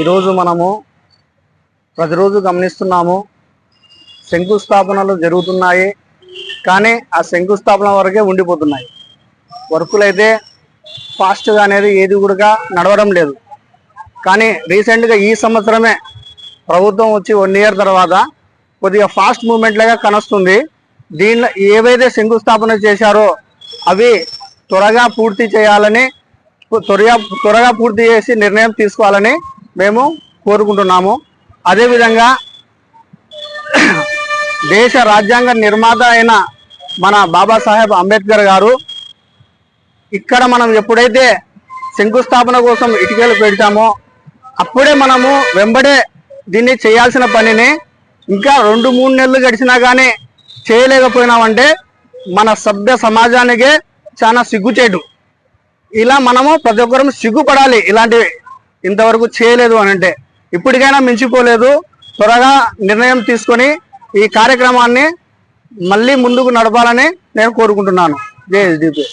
ఈరోజు మనము ప్రతిరోజు గమనిస్తున్నాము శంకుస్థాపనలు జరుగుతున్నాయి కానీ ఆ శంకుస్థాపన వరకే ఉండిపోతున్నాయి. వర్కులు అయితే ఫాస్ట్గా అనేది ఏది కూడా నడవడం లేదు. కానీ రీసెంట్గా ఈ సంవత్సరమే ప్రభుత్వం వచ్చి వన్ ఇయర్ తర్వాత కొద్దిగా ఫాస్ట్ మూమెంట్ లాగా కనొస్తుంది. దీనిలో ఏవైతే శంకుస్థాపన చేశారో అవి త్వరగా పూర్తి చేయాలని త్వరగా త్వరగా పూర్తి చేసి నిర్ణయం తీసుకోవాలని మేము కోరుకుంటున్నాము. అదేవిధంగా దేశ రాజ్యాంగ నిర్మాత అయిన మన బాబాసాహెబ్ అంబేద్కర్ గారు ఇక్కడ మనం ఎప్పుడైతే శంకుస్థాపన కోసం ఇటుకలు పెడతామో అప్పుడే మనము వెంబడే దీన్ని చేయాల్సిన పనిని ఇంకా రెండు మూడు నెలలు గడిచినా కానీ చేయలేకపోయినామంటే మన సభ్య సమాజానికే చాలా సిగ్గుచేటు. ఇలా మనము ప్రతి ఒక్కరం సిగ్గుపడాలి ఇలాంటివి. ఇంతవరకు చేయలేదు అని అంటే ఇప్పటికైనా మించిపోలేదు. త్వరగా నిర్ణయం తీసుకొని ఈ కార్యక్రమాన్ని మళ్ళీ ముందుకు నడపాలని నేను కోరుకుంటున్నాను. జే ఎస్డిపి